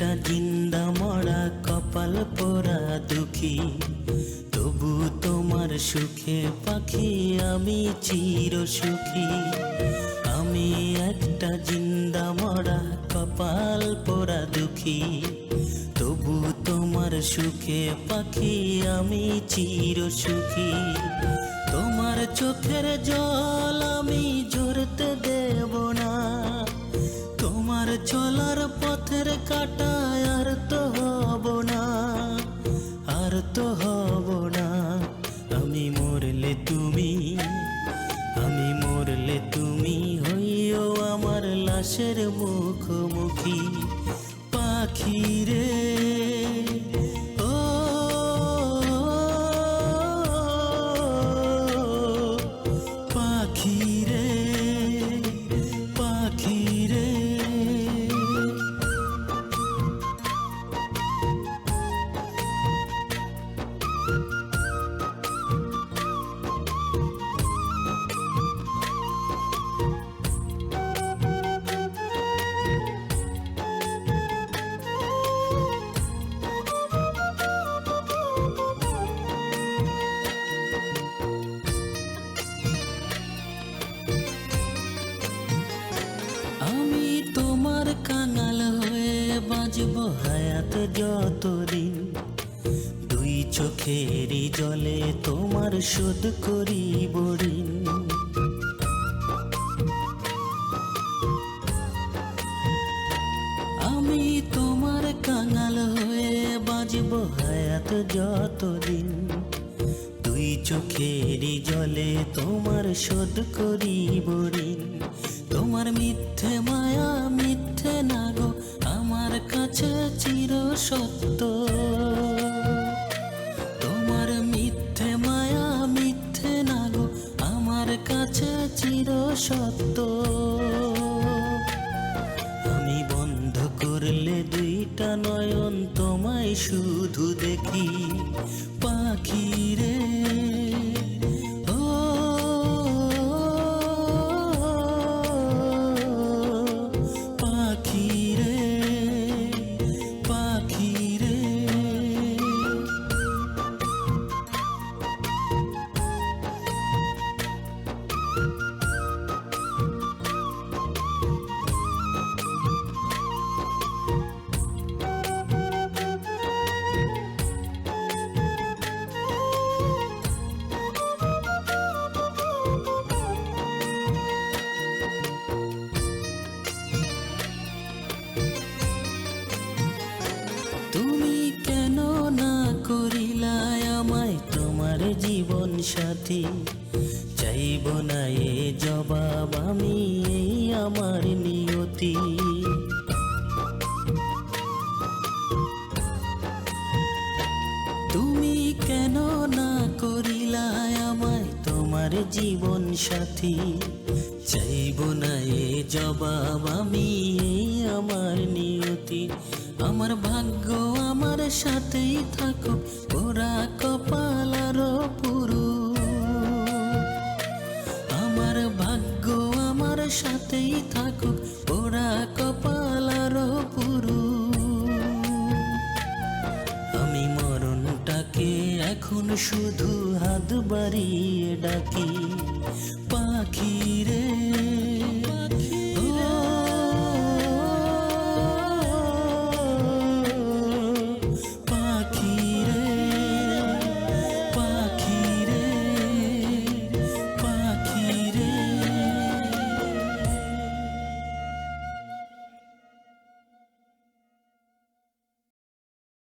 একটা দিন কপাল পোড়া দুঃখী। তবু তোমার সুখে পাখি, আমি চির সুখী। আমি একটা জিন্দা মরা কপাল পোড়া দুঃখী। তবু তোমার সুখে পাখি, আমি চির সুখী। তোমার চোখের জল আমি ঝরতে দেব না। তোমার চলার পথের কাটায় আর তো লাশের মুখোমুখি পাখি বাজব হায়াত যতদিন দুই চোখেরই জলে তোমার শোধ করি বরিন আমি তোমার কাঙাল হয়ে বাজব হায়াত যতদিন দুই চোখেরই জলে তোমার শোধ করি বরিন তোমার মিথ্যে মায়া মিথ্যে না গো আমার কাছে চির সত্য। তোমার মিথ্যে মায়া, মিথ্যে না গো আমার কাছে চির সত্য। আমি বন্ধ করলে দুইটা নয়ন তোমায় শুধু দেখি। তোমার জীবন সাথী। চাইব না এ জবাব আমি আমার নিয়তি। জীবন সাথী। চাইব না এ জবাব আমি এই আমার নিয়তি। আমার ভাগ্য আমার সাথেই থাকো ওরা কপাল আরও পুরু। আমার ভাগ্য আমার সাথেই থাকুক ওরা কপাল আরও শুধু হাত বাড়িয়ে ডাকি পাখি রে